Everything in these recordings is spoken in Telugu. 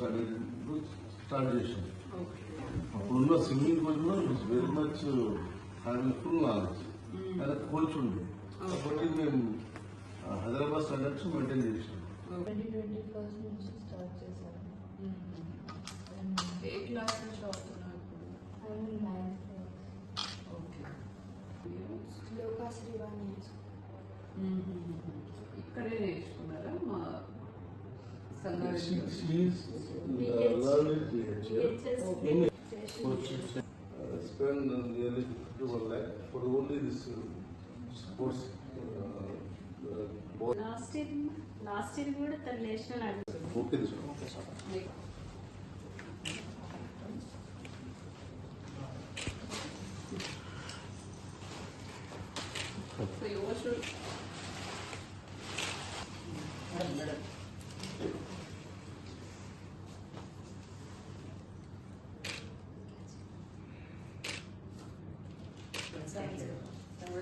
స్టార్ట్ స్టార్ట్ చేసాం ఓకే అప్పుడున్న స్విమ్మింగ్ కోచ్ కూడా very much having full knowledge ఆయన కోచ్ ఉంది కాబట్టి మేము ఆ, హైదరాబాద్ స్టాండర్డ్స్ మెయింటైన్ చేసాం ట్వంటీ ట్వంటీ ఫస్ట్ నుంచి స్టార్ట్ చేశాను ఏ క్లాస్ నుంచి ఓకే లోకా శ్రీవాణి ఇక్కడే నేర్చుకున్నారా? మా Sangareddy spend nearly 51 lakh for only this uh, sports. uh, uh, board. Last year last year కూడా తను నేషనల్ ఆడింది Okay, this one. Second.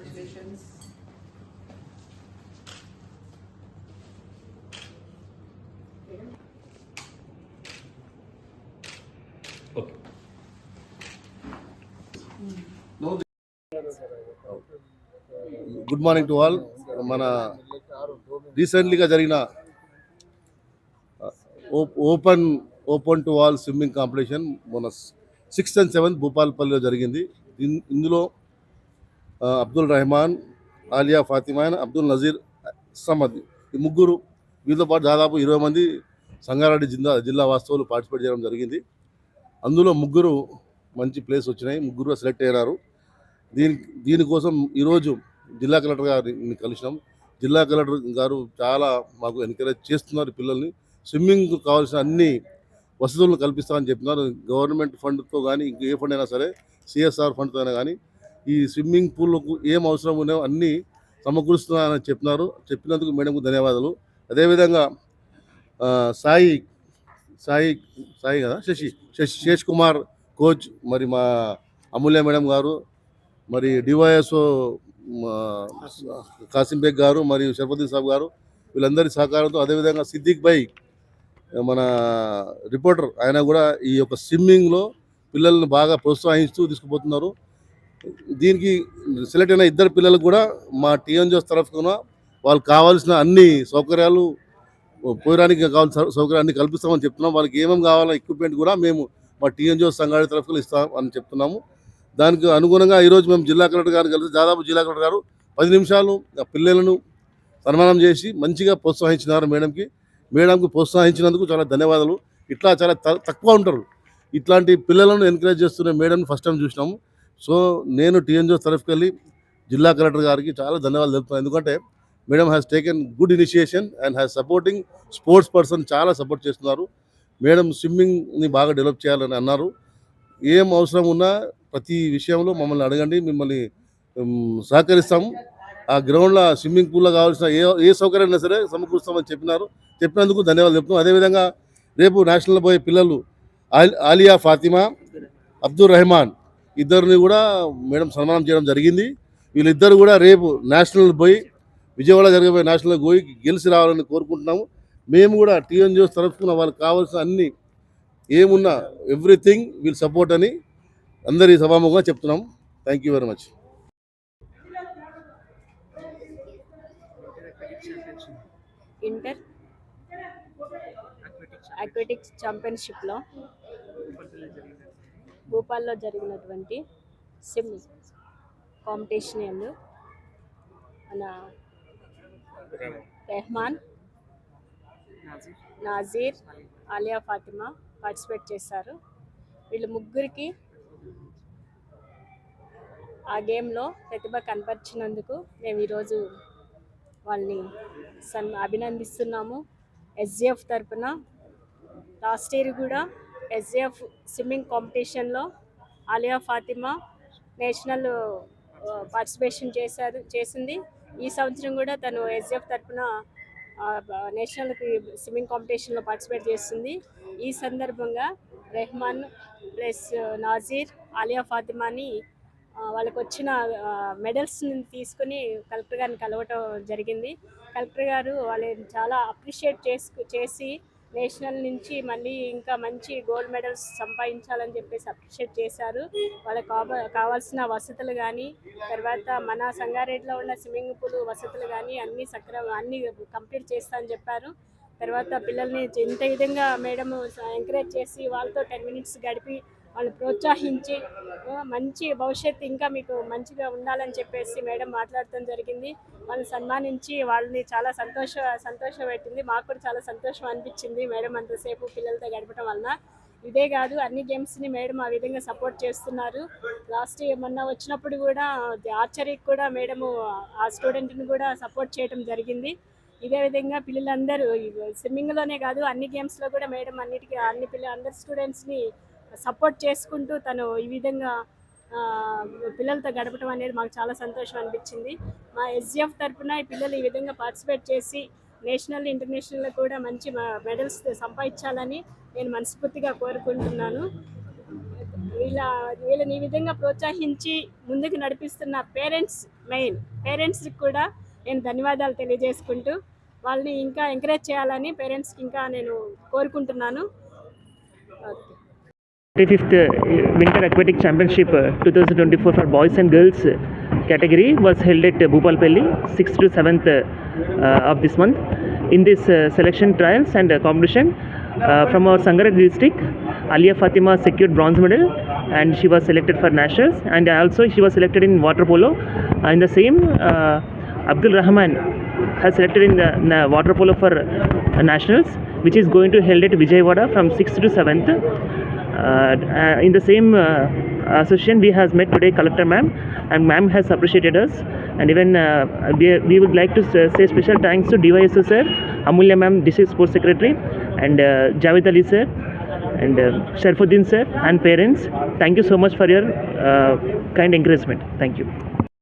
you should good morning to all మన రీసెంట్లీగా జరిగిన open open to all swimming competition మన సిక్స్త్ అండ్ సెవెంత్ భూపాల్పల్లిలో జరిగింది. ఇందులో అబ్దుల్ రెహమాన్ ఆలియా ఫాతిమా అబ్దుల్ నజీర్ సమద్ ఈ ముగ్గురు వీళ్ళతో పాటు దాదాపు ఇరవై మంది సంగారెడ్డి జిల్లా జిల్లా వాస్తవులు పార్టిసిపేట్ చేయడం జరిగింది. అందులో ముగ్గురు మంచి ప్లేస్ వచ్చినాయి ముగ్గురు సెలెక్ట్ అయినారు. దీని దీనికోసం ఈరోజు జిల్లా కలెక్టర్ గారిని కలిసినాం. జిల్లా కలెక్టర్ గారు చాలా మాకు ఎంకరేజ్ చేస్తున్నారు పిల్లల్ని. స్విమ్మింగ్ కావాల్సిన అన్ని వసతులను కల్పిస్తామని చెప్తున్నారు గవర్నమెంట్ ఫండ్తో కానీ ఇంక ఏ ఫండ్ అయినా సరే సిఎస్ఆర్ ఫండ్తో అయినా కానీ ఈ స్విమ్మింగ్ పూల్కు ఏం అవసరం ఉన్నాయో అన్నీ సమకూరుస్తున్నారని చెప్పినారు. చెప్పినందుకు మేడంకు ధన్యవాదాలు. అదేవిధంగా సాయి సాయి సాయి కదా శశి శశి శేష్ కుమార్ కోచ్ మరి మా అమూల్య మేడం గారు మరి డివైఎస్ఓ కాసింబేగ్ గారు మరియు షర్ఫుద్దీన్ సాబ్ గారు వీళ్ళందరి సహకారంతో అదేవిధంగా సిద్దిక్ భాయ్ మన రిపోర్టర్ ఆయన కూడా ఈ యొక్క స్విమ్మింగ్లో పిల్లల్ని బాగా ప్రోత్సహిస్తూ తీసుకుపోతున్నారు. దీనికి సెలెక్ట్ అయిన ఇద్దరు పిల్లలకు కూడా మా టీఎన్జిఓస్ తరఫున వాళ్ళు కావాల్సిన అన్ని సౌకర్యాలు పోయడానికి కావాల్సిన సౌకర్యాన్ని కల్పిస్తామని చెప్తున్నాం. వాళ్ళకి ఏమేమి కావాలో ఎక్విప్మెంట్ కూడా మేము మా టీఎన్జిఓ సంఘాడి తరఫున ఇస్తాం అని చెప్తున్నాము. దానికి అనుగుణంగా ఈరోజు మేము జిల్లా కలెక్టర్ గారు కలిసి దాదాపు జిల్లా కలెక్టర్ గారు పది నిమిషాలు ఆ పిల్లలను సన్మానం చేసి మంచిగా ప్రోత్సహించినారు మేడంకి. మేడంకి ప్రోత్సహించినందుకు చాలా ధన్యవాదాలు. ఇట్లా చాలా త- తక్కువ ఉంటారు. ఇట్లాంటి పిల్లలను ఎంకరేజ్ చేస్తున్న మేడంని ఫస్ట్ టైం చూసినాము. సో నేను టీఎన్జిఓ తరఫుకి వెళ్ళి జిల్లా కలెక్టర్ గారికి చాలా ధన్యవాదాలు తెలుపుతున్నాను. ఎందుకంటే madam has taken good initiation and has supporting sports person చాలా సపోర్ట్ చేస్తున్నారు. మేడం స్విమ్మింగ్ని బాగా డెవలప్ చేయాలని అన్నారు. ఏం అవసరం ఉన్నా ప్రతి విషయంలో మమ్మల్ని అడగండి మిమ్మల్ని సహకరిస్తాము ఆ గ్రౌండ్లో స్విమ్మింగ్ పూల్లో కావాల్సిన ఏ ఏ సౌకర్యం అయినా సరే సమకూరుస్తామని చెప్పినారు. చెప్పినందుకు ధన్యవాదాలు చెప్తున్నాం అదేవిధంగా రేపు నేషనల్ పోయే పిల్లలు ఆల్- ఆలియా ఫాతిమా అబ్దుల్ రెహమాన్ ఇద్దరిని కూడా మేడం సన్మానం చేయడం జరిగింది. వీళ్ళిద్దరు కూడా రేపు నేషనల్ పోయి విజయవాడ జరగబోయే నేషనల్ పోయి గెలిచి రావాలని కోరుకుంటున్నాము. మేము కూడా టీఎన్జిఓస్ తరఫున వాళ్ళకి కావాల్సిన అన్ని ఏమున్నా ఎవ్రీథింగ్ వీల్ సపోర్ట్ అని అందరి సభాముఖంగా చెప్తున్నాం thank you very much inter aquatics ఛాంపియన్షిప్లో భూపాల్లో జరిగినటువంటి సిమ్ కాంపిటీషన్ ఎందు మన రెహమాన్ నాజీర్ ఆలియా ఫాతిమా పార్టిసిపేట్ చేశారు. వీళ్ళు ముగ్గురికి ఆ గేమ్లో ప్రతిభ కనపరిచినందుకు మేము ఈరోజు వాళ్ళని సన్ అభినందిస్తున్నాము. ఎస్జిఎఫ్ తరపున లాస్ట్ ఇయర్ కూడా ఎస్జిఎఫ్ స్విమ్మింగ్ కాంపిటీషన్లో ఆలియా ఫాతిమా నేషనల్ పార్టిసిపేషన్ చేశారు చేసింది. ఈ సంవత్సరం కూడా తను ఎస్జిఎఫ్ తరపున నేషనల్కి స్విమ్మింగ్ కాంపిటీషన్లో పార్టిసిపేట్ చేస్తుంది. ఈ సందర్భంగా రెహమాన్ ప్లస్ uh, నాజీర్ ఆలియా ఫాతిమాని వాళ్ళకు వచ్చిన మెడల్స్ని తీసుకుని కలెక్టర్ గారిని కలవటం జరిగింది. కలెక్టర్ గారు వాళ్ళని చాలా అప్రిషియేట్ చేసుకు చేసి నేషనల్ నుంచి మళ్ళీ ఇంకా మంచి గోల్డ్ మెడల్స్ సంపాదించాలని చెప్పేసి అప్రిషియేట్ చేశారు. వాళ్ళకి కావాల్సిన వసతులు కానీ తర్వాత మన సంగారెడ్డిలో ఉన్న స్విమ్మింగ్ పూల్ వసతులు కానీ అన్నీ సక్రమ అన్నీ కంప్లీట్ చేస్తా అని చెప్పారు. తర్వాత పిల్లల్ని ఇంత విధంగా మేడం ఎంకరేజ్ చేసి వాళ్ళతో టెన్ మినిట్స్ గడిపి వాళ్ళు ప్రోత్సహించి మంచి భవిష్యత్తు ఇంకా మీకు మంచిగా ఉండాలని చెప్పేసి మేడం మాట్లాడటం జరిగింది. వాళ్ళని సన్మానించి వాళ్ళని చాలా సంతోష సంతోషం పెట్టింది మాకు కూడా చాలా సంతోషం అనిపించింది మేడం అంతసేపు పిల్లలతో గడపడం వలన. ఇదే కాదు అన్ని గేమ్స్ని మేడం ఆ విధంగా సపోర్ట్ చేస్తున్నారు. లాస్ట్ ఇయర్ మొన్న వచ్చినప్పుడు కూడా ఆర్చరీకి కూడా మేడము ఆ స్టూడెంట్ని కూడా సపోర్ట్ చేయడం జరిగింది. ఇదే విధంగా పిల్లలందరూ స్విమ్మింగ్లోనే కాదు అన్ని గేమ్స్లో కూడా మేడం అన్నిటికీ అన్ని పిల్ల అందరి స్టూడెంట్స్ని సపోర్ట్ చేసుకుంటూ తను ఈ విధంగా పిల్లలతో గడపడం అనేది మాకు చాలా సంతోషం అనిపించింది. మా ఎస్జిఎఫ్ తరఫున ఈ పిల్లలు ఈ విధంగా పార్టిసిపేట్ చేసి నేషనల్ ఇంటర్నేషనల్లో కూడా మంచి మెడల్స్ సంపాదించాలని నేను మనస్ఫూర్తిగా కోరుకుంటున్నాను. వీళ్ళ వీళ్ళని ఈ విధంగా ప్రోత్సహించి ముందుకు నడిపిస్తున్న పేరెంట్స్ మెయిన్ పేరెంట్స్కి కూడా నేను ధన్యవాదాలు తెలియజేసుకుంటూ వాళ్ళని ఇంకా ఎంకరేజ్ చేయాలని పేరెంట్స్కి ఇంకా నేను కోరుకుంటున్నాను. Okay. 35th uh, Winter Aquatic Championship uh, 2024 for boys and girls uh, category was held at Bhupalpalli 6th to 7th uh, uh, of this month. In this selection trials and competition from our Sangared district, Alia Fatima secured bronze medal and she was selected for nationals and also she was selected in water polo. In the same, Abdul Rahman has selected in the water polo for nationals which is going to held at Vijayawada from 6th to 7th. Uh, uh, in the same uh, association, we has met today Collector Ma'am, and Ma'am has appreciated us. And even uh, we, we would like to say special thanks to DYSO sir, Amulya Ma'am, District Sports Secretary, and uh, Javed Ali sir, and uh, Sharfuddin sir, and parents. Thank you so much for your uh, kind encouragement. Thank you.